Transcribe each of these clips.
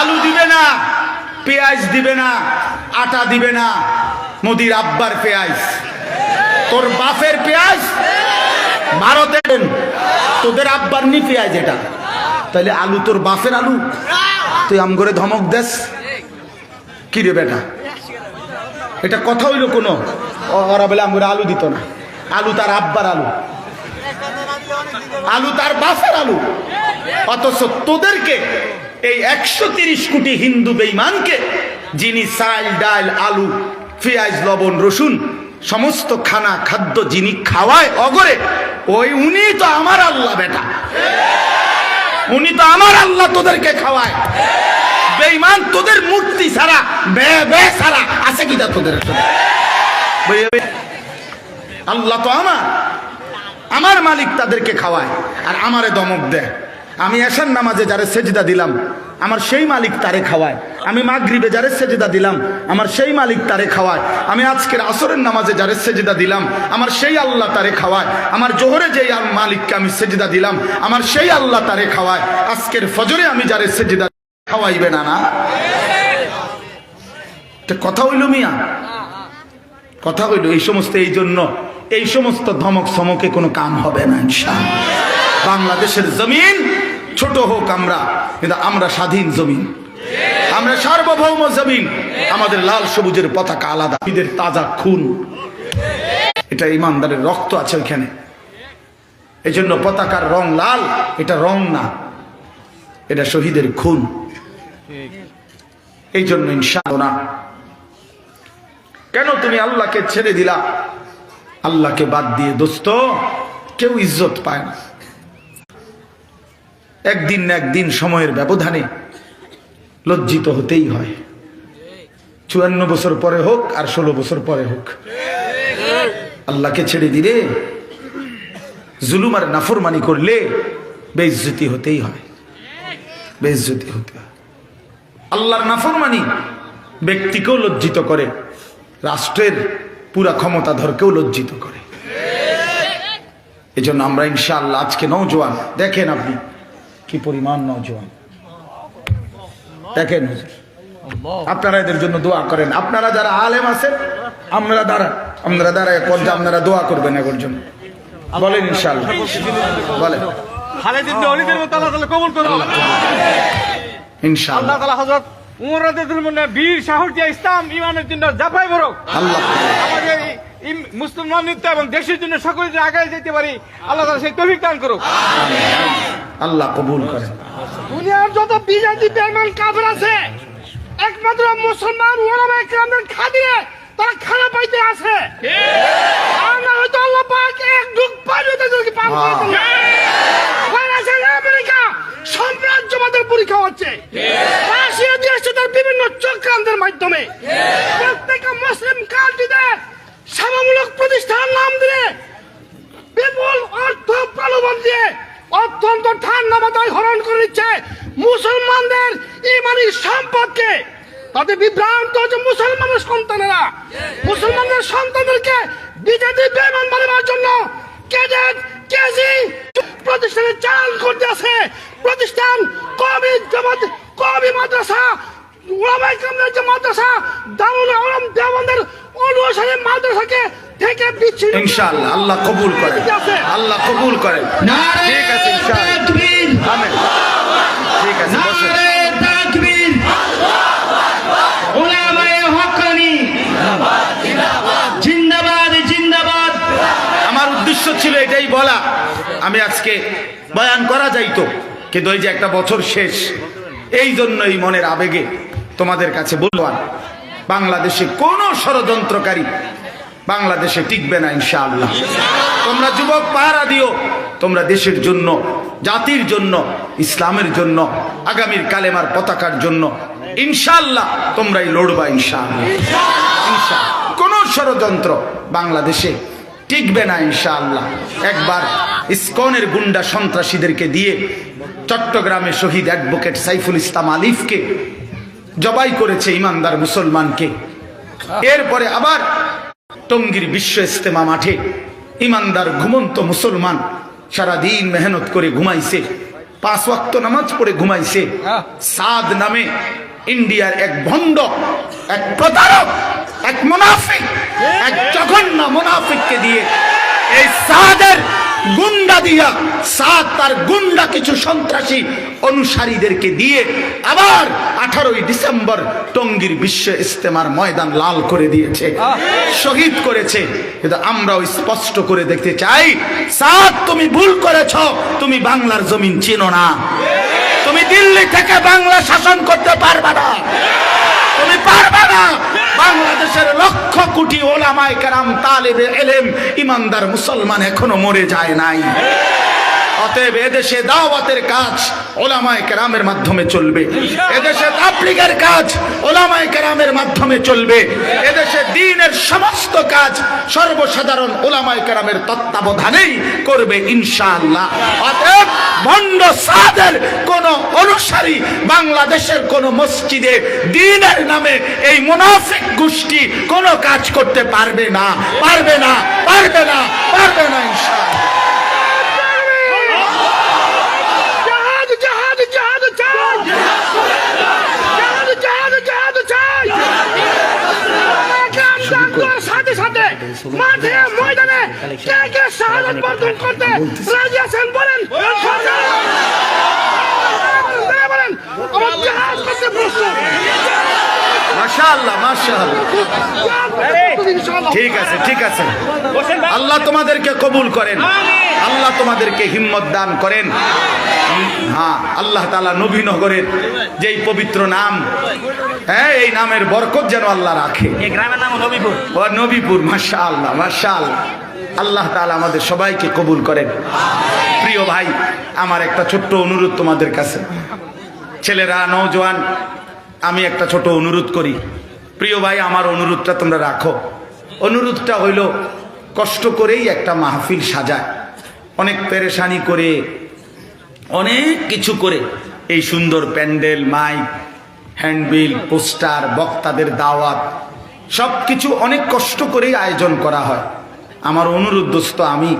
আলু দিবে না, পেঁয়াজ দিবে না, আটা দিবে না, মোদির আব্বার পেঁয়াজ। তোর বাফের পেঁয়াজ ভারতের তোদের আব্বার নি পেঁয়াজ এটা। তাহলে আলু তোর বাফের আলু। তুই আম করে ধমক দেশ কি রে বেটা? এটা কথা হইল কোনো? ওরা বলে আম করে আলু দিত না। আলু তার আব্বার আলু। আলু তার বাপের আলু। অথচ তোদেরকে এই একশো কোটি হিন্দু বেইমানকে যিনি চাল, ডাল, আলু, পেঁয়াজ, লবণ, রসুন, সমস্ত খানা খাদ্য যিনি খাওয়ায় অগরে, ওই উনি তো আমার আল্লাহ বেটা। উনি তো আমার আল্লাহ তোদেরকে খাওয়ায়। বেইমান তোদের মূর্তি ছাড়া বে বে ছাড়া আছে কি তা তোদের? আল্লাহ তো আমার। আমার মালিক তাদেরকে খাওয়ায় আর আমারে দমক দেয়। আমি এসার নামাজে যারে সেজদা দিলাম, আমার সেই মালিক তারে খাওয়ায়। আমি মাগরিবে যারে সেজদা দিলাম, আমার সেই মালিক তারে খাওয়ায়। আমি আজকের আসরের নামাজে যারে সেজদা দিলাম, আমার সেই আল্লাহ তারে খাওয়ায়। আমার জোহরে যেই মালিককে আমি সেজদা দিলাম, আমার সেই আল্লাহ তারে খাওয়ায়। আজকের ফজরে আমি যারে সেজদা খাওয়াইবে না না? কথা হইল মিয়া। কথা হইল এই সমস্ত, এই জন্য এই সমস্ত ধমক সমকে কোনো কাম হবে না। বাংলাদেশের জমিন ছোট হোক আমরা, কিন্তু আমরা স্বাধীন জমিন। আমরা সার্বভৌম জমিন। আমাদের লাল সবুজের পতাকা আলাদা। ঈদের তাজা খুন। এটা ইমানদারের রক্ত আছে ওইখানে। এই জন্য পতাকার রং লাল, এটা রং না। এটা শহীদের খুন। এই জন্য ইনশাআল্লাহ না। কেন তুমি আল্লাহকে ছেড়ে দিলা? আল্লাহকে বাদ দিয়ে, দোস্ত, কেউ ইজ্জত পায় না। একদিন না একদিন সময়ের ব্যবধানে লজ্জিত হতেই হয়। চুয়ান্ন বছর পরে হোক আর ষোলো বছর পরে হোক। আল্লাহকে ছেড়ে দিলে, জুলুম আর নাফরমানি করলে বেইজ্জতি হতেই হয়। বেইজ্জতি হতে হয়। আল্লাহর নাফরমানি ব্যক্তিকেও লজ্জিত করে। রাষ্ট্রের পুরা ক্ষমতাধরকেও লজ্জিত করে। এই জন্য আমরা ইনশাআল্লাহ আজকে নৌজোয়ান দেখেন আপনি কি পরিমাণ নৌজোয়ান দেখেন আপনারা এদের জন্য দোয়া করেন। আপনারা যারা আলেম আছেন আমরা দ্বারা আমরা দ্বারা পর্যায়ে আপনারা দোয়া করবেন এগোর জন্য। বলেন ইনশাআল্লাহ। বলেন। ইনশাআল্লাহ। বীর সাহস দিয়ে ইসলাম ইমানের জন্য জাফাই বরক। আমাদের মুসলমান নৃত্য এবং দেশের জন্য সকলের জন্য আগায় যেতে পারি। আল্লাহ সেই তৌফিক দান করুক। আল্লাহ কবুল করেন। দুনিয়ার যত বিজাতি বেঈমান কাফের আছে একমাত্র মুসলমান ওলামা ইকরামের খাদিরে তারা খানা পাইতে আছে। আমরা হয়তো আল্লাহ পাক এক ঢুক পানি তাদেরকে মুসলমানদের ইমানি সম্পদকে তাদের বিভ্রান্ত হচ্ছে মুসলমানের সন্তানেরা মুসলমানদের সন্তানদেরকে বিজেপি বেমান বানাবার জন্য ক্যাডেট কেজি প্রতিষ্ঠানে চাল করতে আছে। প্রতিষ্ঠান কবি জমাত কবি মাদ্রাসা ওলামাই কামরার যে মাদ্রাসা দারুল আলম অনুসারে মাদ্রাসাকে থেকে বিচ্ছিন্ন ইনশাআল্লাহ আল্লাহ কবুল করেন। আল্লাহ কবুল করেন। ঠিক আছে ইনশাআল্লাহ আমেন ঠিক আছে বসেন। জিন্দাবাদ জিন্দাবাদ আমার উদ্দেশ্য ছিল এটাই বলা আমি আজকে বয়ান করা যাইতো, কিন্তু ওই যে একটা বছর শেষ, এই জন্যই মনের আবেগে তোমাদের কাছে বললাম, বাংলাদেশে কোন ষড়যন্ত্রকারী বাংলাদেশে টিকবে না ইনশাআল্লাহ। তোমরা যুবক, পাহারা দিও, তোমরা দেশের জন্য, জাতির জন্য, ইসলামের জন্য, আগামীর কালেমার পতাকার জন্য, ইনশাআল্লাহ তোমরাই লড়বা ইনশাআল্লাহ। ইনশাআল্লাহ। কোন ষড়যন্ত্র বাংলাদেশে টিকবে না ইনশাআল্লাহ। একবার ইসকনের গুন্ডা সন্ত্রাসীদেরকে দিয়ে চট্টগ্রামে শহীদ অ্যাডভোকেট সাইফুল ইসলাম আলিফকে জবাই করেছে ইমানদার মুসলমানকে। এরপরে আবার টঙ্গীর বিশ্ব ইস্তেমা মাঠে ইমানদার ঘুমন্ত মুসলমান সারাদিন মেহনত করে ঘুমাইছে, পাঁচ ওয়াক্ত নামাজ পড়ে ঘুমাইছে। সাদ নামে ইন্ডিয়ার এক ভণ্ড, এক প্রতারক, এক মুনাফিক, এক জঘন্য মুনাফিককে দিয়ে এই সাদের গুন্ডা দিয়া সাদ তার গুন্ডা কিছু সন্ত্রাসী অনুসারীদেরকে দিয়ে আবার আঠারোই ডিসেম্বর টঙ্গীর বিশ্ব ইস্তেমার ময়দান লাল করে দিয়েছে, শহীদ করেছে। কিন্তু আমরাও স্পষ্ট করে দেখতে চাই সাদ তুমি ভুল করেছ, তুমি বাংলার জমিন চিনো না। তুমি দিল্লি থেকে বাংলা শাসন করতে পারবে না। তুমি পারবে না। বাংলাদেশের লক্ষ কোটি ওলামায় কেরাম, তালেবে এলেম, ইমানদার মুসলমান এখনও মরে যায় নাই। অতএব এদেশে দাওয়াতের কাজ ওলামায় কেরামের মাধ্যমে চলবে। এদেশে তাবলিগের কাজ ওলামায় কেরামের মাধ্যমে চলবে। এদেশে দিনের সমস্ত কাজ সর্বসাধারণ ওলামায় কেরামের তত্ত্বাবধানেই করবে ইনশাআল্লাহ। অতএব ভণ্ড সাদের কোন অনুসারী বাংলাদেশের কোন মসজিদে দিনের নামে এই মুনাফিক গোষ্ঠী কোন কাজ করতে পারবে না পারবে না পারবে না পারবে না মাঠে, ময়দানে কে কে শাহাদত বরণ করতে রাজি আছেন বলেন আমার জাহাজ করতে প্রস্তুত মাশাআল্লাহ ঠিক আছে ঠিক আছে। আল্লাহ তোমাদেরকে কবুল করেন। আল্লাহ তোমাদেরকে হিম্মত দান করেন। হ্যাঁ আল্লাহ তালা নবীনগরের যেই পবিত্র নাম হ্যাঁ এই নামের বরকত যেন আল্লাহ রাখে। গ্রামের নাম নবীপুর। ও নবীপুর মাশা আল্লাহ মাশা আল্লাহ আল্লাহ তালা আমাদের সবাইকে কবুল করেন। প্রিয় ভাই আমার একটা ছোট্ট অনুরোধ তোমাদের কাছে। ছেলেরা নৌজওয়ান আমি একটা ছোট অনুরোধ করি। প্রিয় ভাই, আমার অনুরোধটা তোমরা রাখো। অনুরোধটা হইল, কষ্ট করেই একটা মাহফিল সাজায়। অনেক পেরেশানি করে, অনেক কিছু করে। এই সুন্দর প্যান্ডেল, মাইক, হ্যান্ডবিল, পোস্টার, বক্তাদের দাওয়াত সব কিছু অনেক কষ্ট করেই আয়োজন করা হয়। আমার অনুরোধ, দোস্ত, আমি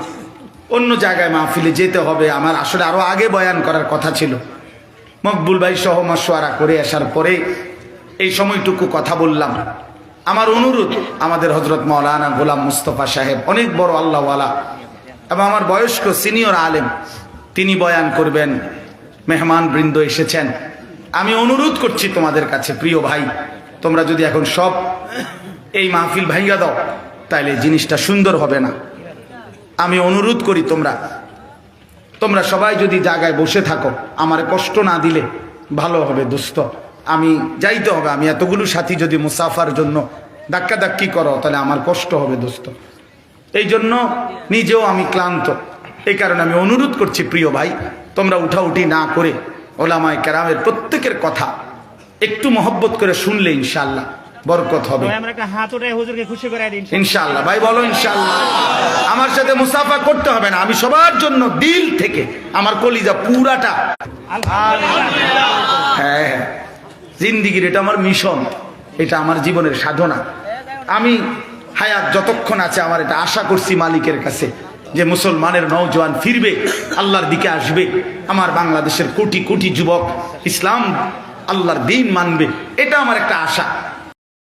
অন্য জায়গায় মাহফিলে যেতে হবে। আমার আসলে আরও আগে বয়ান করার কথা ছিল। মকবুল ভাই সহ মাসোয়ারা করে আসার পরে এই সময়টুকু কথা বললাম। আমার অনুরোধ আমাদের হজরত মৌলানা গোলাম মুস্তফা সাহেব, অনেক বড় আল্লাহওয়ালা এবং আমার বয়স্ক সিনিয়র আলেম, তিনি বয়ান করবেন, মেহমান বৃন্দ এসেছেন। আমি অনুরোধ করছি তোমাদের কাছে, প্রিয় ভাই, তোমরা যদি এখন সব এই মাহফিল ভাইয়া দাও তাহলে জিনিসটা সুন্দর হবে না। আমি অনুরোধ করি তোমরা তোমরা সবাই যদি জায়গায় বসে থাকো, আমার কষ্ট না দিলে ভালো হবে দোস্ত। আমি, যাইতে হবে, আমি এতগুলো সাথী যদি মুসাফার জন্য ধাক্কা ধাক্কি করো, তাহলে আমার কষ্ট হবে দোস্ত। এই জন্য নিজেও আমি ক্লান্ত। এই কারণে আমি অনুরোধ করছি, প্রিয় ভাই, তোমরা উঠাউঠি না করে ওলামায় কেরামের প্রত্যেকের কথা একটু মহব্বত করে শুনলে ইনশাল্লাহ বরকত হবে। ইনশাল্লাহ ভাই বলো ইনশাল্লাহ আমার সাথে মুসাফা করতে হবে না আমি সবার জন্য দিল থেকে আমার কলিজা পুরাটা। হ্যাঁ হ্যাঁ। জিন্দিগির এটা আমার মিশন এটা আমার জীবনের সাধনা। আমি হায়াত যতক্ষণ আছে আমার এটা আশা করছি মালিকের কাছে যে মুসলমানের নৌজওয়ান ফিরবে আল্লাহর দিকে আসবে। আমার বাংলাদেশের কোটি কোটি যুবক ইসলাম আল্লাহর দিন মানবে এটা আমার একটা আশা।